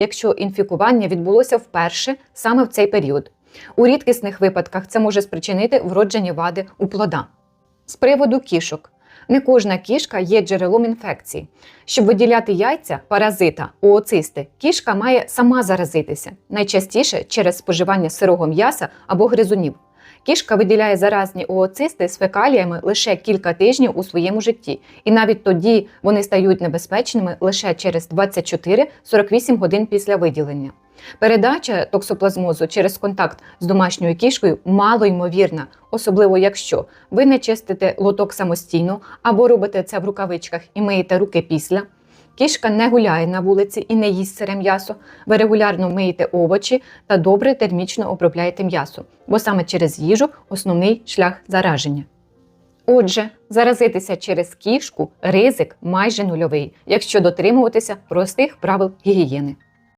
якщо інфікування відбулося вперше саме в цей період. У рідкісних випадках це може спричинити вроджені вади у плода. З приводу кішок. Не кожна кішка є джерелом інфекції. Щоб виділяти яйця паразита, ооцисти, кішка має сама заразитися, найчастіше через споживання сирого м'яса або гризунів. Кішка виділяє заразні ooцисти з фекаліями лише кілька тижнів у своєму житті, і навіть тоді вони стають небезпечними лише через 24-48 годин після виділення. Передача токсоплазмозу через контакт з домашньою кішкою мало ймовірна, особливо якщо ви не чистите лоток самостійно або робите це в рукавичках і миєте руки після. Кішка не гуляє на вулиці і не їсть сире м'ясо. Ви регулярно миєте овочі та добре термічно обробляєте м'ясо, бо саме через їжу основний шлях зараження. Отже, заразитися через кішку ризик майже нульовий, якщо дотримуватися простих правил гігієни.